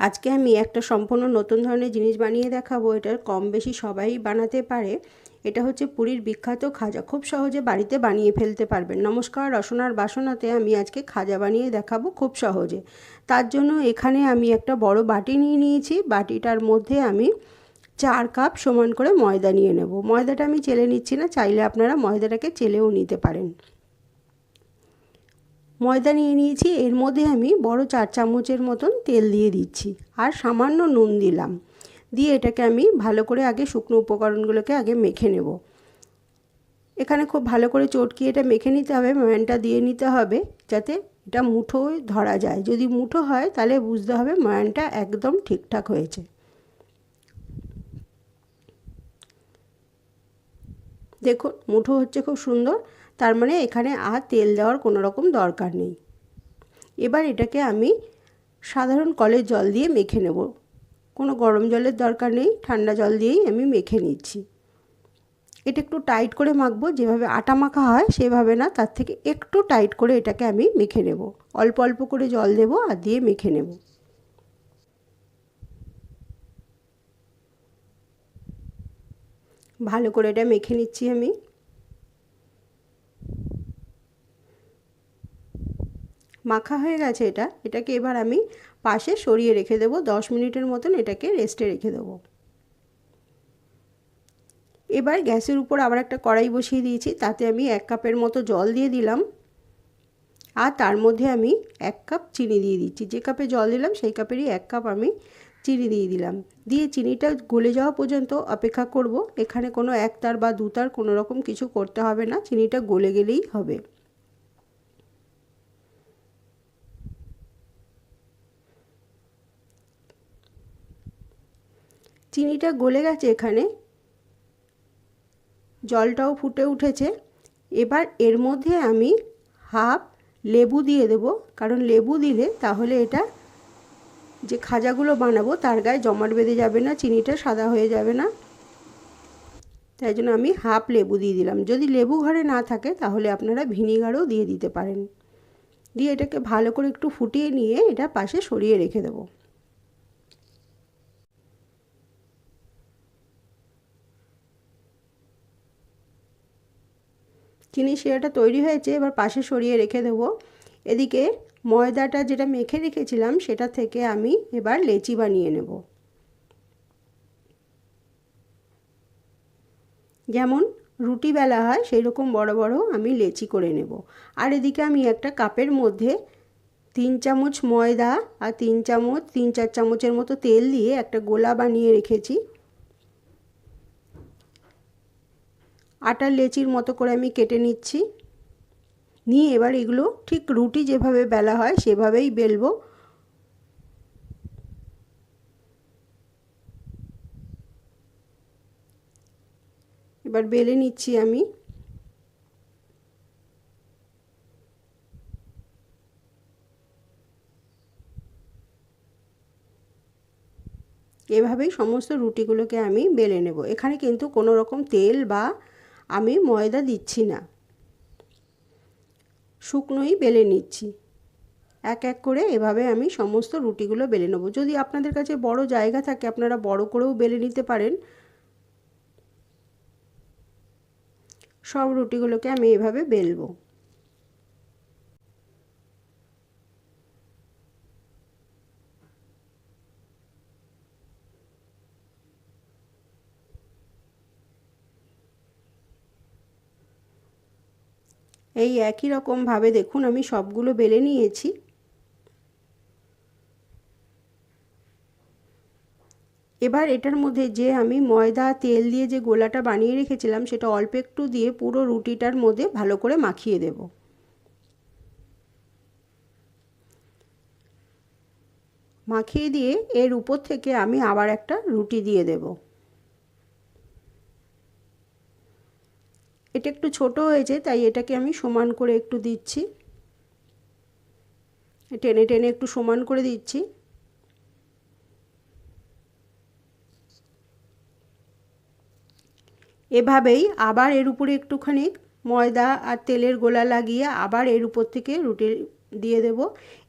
আজকে আমি একটা সম্পূর্ণ নতুন ধরনের জিনিস বানিয়ে দেখাবো। এটার কম বেশি সবাই বানাতে পারে। এটা হচ্ছে পুরীর বিখ্যাত খাজা। খুব সহজে বাড়িতে বানিয়ে ফেলতে পারবেন। নমস্কার, রসনার বাসনাতে আমি আজকে খাজা বানিয়ে দেখাবো খুব সহজে। তার জন্য এখানে আমি একটা বড় বাটি নিয়ে নিয়েছি। বাটিটার মধ্যে আমি চার কাপ সমান করে ময়দা নিয়ে নেব। ময়দাটা আমি চেলে নিচ্ছি না। চাইলে আপনারা ময়দাটাকে চেলেও নিতে পারেন। ময়দা নিয়ে নিয়েছি, এর মধ্যে আমি বড় চার চামচের মতন তেল দিয়ে দিচ্ছি আর সামান্য নুন দিলাম। দিয়ে এটাকে আমি ভালো করে আগে শুকনো উপকরণগুলোকে আগে মেখে নেব। এখানে খুব ভালো করে চটকি এটা মেখে নিতে হবে, ময়ানটা দিয়ে নিতে হবে, যাতে এটা মুঠো ধরা যায়। যদি মুঠো হয় তাহলে বুঝতে হবে ময়ানটা একদম ঠিকঠাক হয়েছে। দেখুন, মুঠো হচ্ছে খুব সুন্দর। তার মানে এখানে আর তেল দেওয়ার কোনো রকম দরকার নেই। এবার এটাকে আমি সাধারণ কলের জল দিয়ে মেখে নেব। কোনো গরম জলের দরকার নেই, ঠান্ডা জল দিয়েই আমি মেখে নিচ্ছি। এটা একটু টাইট করে মাখবো, যেভাবে আটা মাখা হয় সেভাবে না, তার থেকে একটু টাইট করে এটাকে আমি মেখে নেব। অল্প অল্প করে জল দেবো আর দিয়ে মেখে নেব। ভালো করে এটা মেখে নিচ্ছি আমি। মাখা হয়ে গেছে এটা। এটাকে এবার আমি পাশে সরিয়ে রেখে দেবো। দশ মিনিটের মতন এটাকে রেস্টে রেখে দেবো। এবার গ্যাসের উপর আবার একটা কড়াই বসিয়ে দিয়েছি। তাতে আমি এক কাপের মতো জল দিয়ে দিলাম। আর তার মধ্যে আমি এক কাপ চিনি দিয়ে দিচ্ছি। যে কাপে জল দিলাম, সেই কাপেরই এক কাপ আমি চিনি দিয়ে দিলাম। দিয়ে চিনিটা গলে যাওয়া পর্যন্ত অপেক্ষা করব। এখানে কোনো একতার বা দুতার কোনো রকম কিছু করতে হবে না। চিনিটা গলে গেলেই হবে। চিনিটা গলে গেছে এখানে। জলটাও ফুটে উঠেছে। এবার এর মধ্যে আমি হাফ লেবু দিয়ে দেব। কারণ লেবু দিলে তাহলে এটা যে খাজাগুলো বানাবো, তার গায়ে জমাট বেঁধে যাবে না, চিনিটা সাদা হয়ে যাবে না। তাই জন্য আমি হাফ লেবু দিয়ে দিলাম। যদি লেবু ঘরে না থাকে, তাহলে আপনারা ভিনিগারও দিয়ে দিতে পারেন। দিয়ে এটাকে ভালো করে একটু ফুটিয়ে নিয়ে এটা পাশে সরিয়ে রেখে দেবো। চিনি শিরাটা তৈরি হয়েছে, এবার পাশে সরিয়ে রেখে দেবো। এদিকে ময়দাটা যেটা মেখে রেখেছিলাম, সেটা থেকে আমি এবার লেচি বানিয়ে নেব। যেমন রুটি বেলা হয় সেই রকম বড় বড় আমি লেচি করে নেব। আর এদিকে আমি একটা কাপের মধ্যে তিন চামচ ময়দা আর তিন চামচ, তিন চার চামচের মতো তেল দিয়ে একটা গোলা বানিয়ে রেখেছি। আটার লেচির মতো করে আমি কেটে নিচ্ছি। নিয়ে এবার এগুলো ঠিক রুটি যেভাবে বেলা হয় সেভাবেই বেলবো। এবার বেলে নিচ্ছি আমি। এভাবেই সমস্ত রুটিগুলোকে আমি বেলে নেব। এখানে কিন্তু কোনো রকম তেল বা আমি ময়দা দিচ্ছি না। শুকনোই বেলে নিচ্ছি। এক এক করে এভাবে আমি সমস্ত রুটিগুলো বেলে নেব। যদি আপনাদের কাছে বড় জায়গা থাকে, আপনারা বড় করেও বেলে নিতে পারেন। সব রুটিগুলোকে আমি এভাবে বেলবো। এই একই রকমভাবে দেখুন, আমি সবগুলো বেলে নিয়েছি। এবার এটার মধ্যে যে আমি ময়দা, তেল দিয়ে যে গোলাটা বানিয়ে রেখেছিলাম, সেটা অল্প একটু দিয়ে পুরো রুটিটার মধ্যে ভালো করে মাখিয়ে দেব। মাখিয়ে দিয়ে এর উপর থেকে আমি আবার একটা রুটি দিয়ে দেবো। এটা একটু ছোট হয়েছে তাই এটাকে আমি সমান করে একটু দিচ্ছি। টেনে টেনে একটু সমান করে দিচ্ছি। এভাবেই আবার এর উপরে একটুখানি ময়দা আর তেলের গোলা লাগিয়ে আবার এর উপর থেকে রুটি দিয়ে দেব।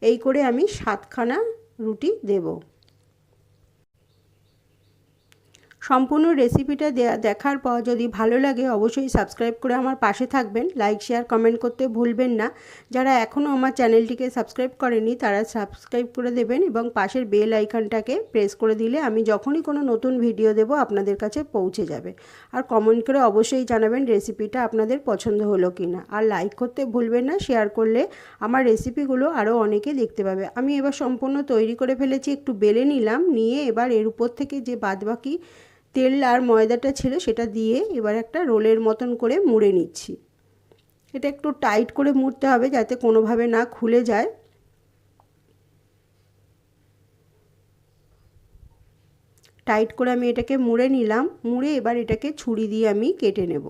এই করে আমি সাতখানা রুটি দেব। সম্পূর্ণ রেসিপিটা দেখার পর যদি ভালো লাগে অবশ্যই সাবস্ক্রাইব করে আমার পাশে থাকবেন। লাইক শেয়ার কমেন্ট করতে ভুলবেন না। যারা এখনও আমার চ্যানেলটিকে সাবস্ক্রাইব করেনি তারা সাবস্ক্রাইব করে দেবেন এবং পাশের বেল আইকনটাকে প্রেস করে দিলে আমি যখনই কোনো নতুন ভিডিও দেব আপনাদের কাছে পৌঁছে যাবে। আর কমেন্ট করে অবশ্যই জানাবেন রেসিপিটা আপনাদের পছন্দ হলো কি না আর লাইক করতে ভুলবেন না শেয়ার করলে আমার রেসিপিগুলো আরও অনেকে দেখতে পাবে। আমি এবার সম্পূর্ণ তৈরি করে ফেলেছি, একটু বেলে নিলাম, নিয়ে এবার এর উপর থেকে যে বাদবাকি তেল আর ময়দাটা ছিল সেটা দিয়ে এবার একটা রোলের মতন করে মুড়ে নিচ্ছি। এটা একটু টাইট করে মুড়তে হবে যাতে কোনোভাবে না খুলে যায়। টাইট করে আমি এটাকে মুড়ে নিলাম, মুড়ে এবার এটাকে ছুরি দিয়ে আমি কেটে নেব।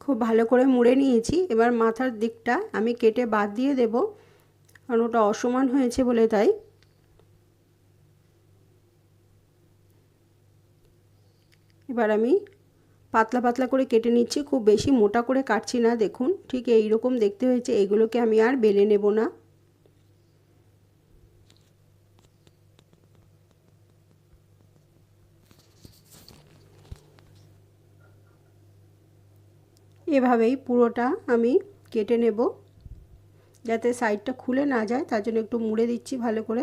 খুব ভালো করে মুড়ে নিয়েছি। এবার মাথার দিকটা আমি কেটে বাদ দিয়ে দেব। কারণ ওটা অসমান হয়েছে বলে তাই। এবার আমি পাতলা পাতলা করে কেটে নিচ্ছি, খুব বেশি মোটা করে কাটছি না, দেখুন, ঠিক এই রকম দেখতে হয়েছে এইগুলোকে আমি আর বেলে নেব না। এভাবেই পুরোটা আমি কেটে নেব। যাতে সাইডটা খুলে না যায় তার জন্য একটু মুড়ে দিচ্ছি ভালো করে।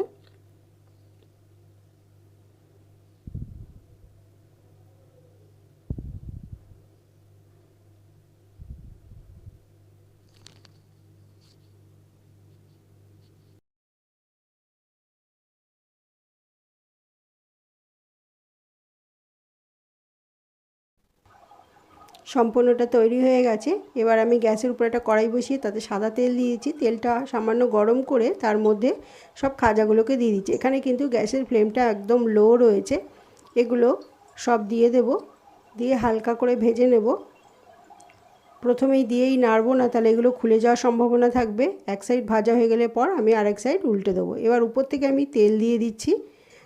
সম্পূর্ণটা তৈরি হয়ে গেছে। এবার আমি গ্যাসের উপরে একটা কড়াই বসিয়ে তাতে সাদা তেল দিয়েছি। তেলটা সামান্য গরম করে তার মধ্যে সব খাজাগুলোকে দিয়ে দিচ্ছি। এখানে কিন্তু গ্যাসের ফ্লেমটা একদম লো রয়েছে। এগুলো সব দিয়ে দেব। দিয়ে হালকা করে ভেজে নেব। প্রথমেই দিয়েই নাড়বো না, তাহলে এগুলো খুলে যাওয়ার সম্ভাবনা থাকবে। এক সাইড ভাজা হয়ে গেলে পর আমি আরেক সাইড উল্টে দেবো। এবার উপর থেকে আমি তেল দিয়ে দিচ্ছি।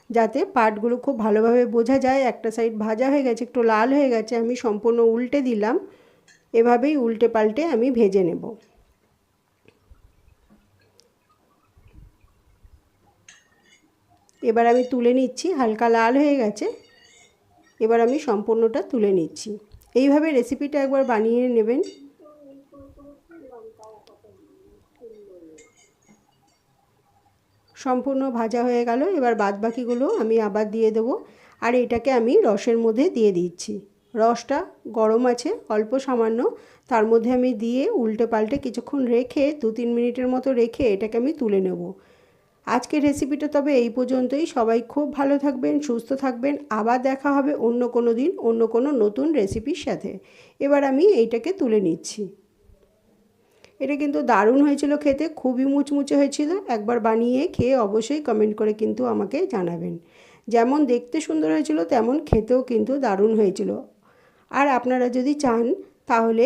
যাতে পাটগুলো খুব ভালোভাবে বোঝা যায়। একটা সাইড ভাজা হয়ে গেছে, একটু লাল হয়ে গেছে, আমি সম্পূর্ণ উল্টে দিলাম। এভাবেই উল্টে পাল্টে আমি ভেজে নেব। এবার আমি তুলে নিচ্ছি, হালকা লাল হয়ে গেছে। এবার আমি সম্পূর্ণটা তুলে নিচ্ছি। এইভাবে রেসিপিটা একবার বানিয়ে নেবেন। সম্পূর্ণ ভাজা হয়ে গেল। এবার বাদ বাকিগুলো আমি আবার দিয়ে দেবো। আর এটাকে আমি রসের মধ্যে দিয়ে দিচ্ছি। রসটা গরম আছে, অল্প সামান্য। তার মধ্যে আমি দিয়ে উল্টে পাল্টে কিছুক্ষণ রেখে, দু তিন মিনিটের মতো রেখে এটাকে আমি তুলে নেব। আজকের রেসিপিটা তবে এই পর্যন্তই। সবাই খুব ভালো থাকবেন, সুস্থ থাকবেন। আবার দেখা হবে অন্য কোনো দিন, অন্য কোনো নতুন রেসিপির সাথে। এবার আমি এইটাকে তুলে নিচ্ছি। এটা কিন্তু দারুণ হয়েছিল খেতে, খুবই মুচমুচে হয়েছিল। একবার বানিয়ে খেয়ে অবশ্যই কমেন্ট করে কিন্তু আমাকে জানাবেন। যেমন দেখতে সুন্দর হয়েছিল, তেমন খেতেও কিন্তু দারুণ হয়েছিল। আর আপনারা যদি চান, তাহলে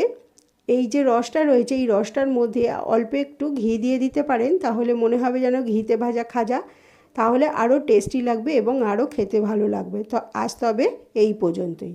এই যে রসটা রয়েছে, এই রসটার মধ্যে অল্প একটু ঘি দিয়ে দিতে পারেন, তাহলে মনে হবে যেন ঘিতে ভাজা খাজা। তাহলে আরও টেস্টি লাগবে এবং আরও খেতে ভালো লাগবে। তো আজ তবে এই পর্যন্তই।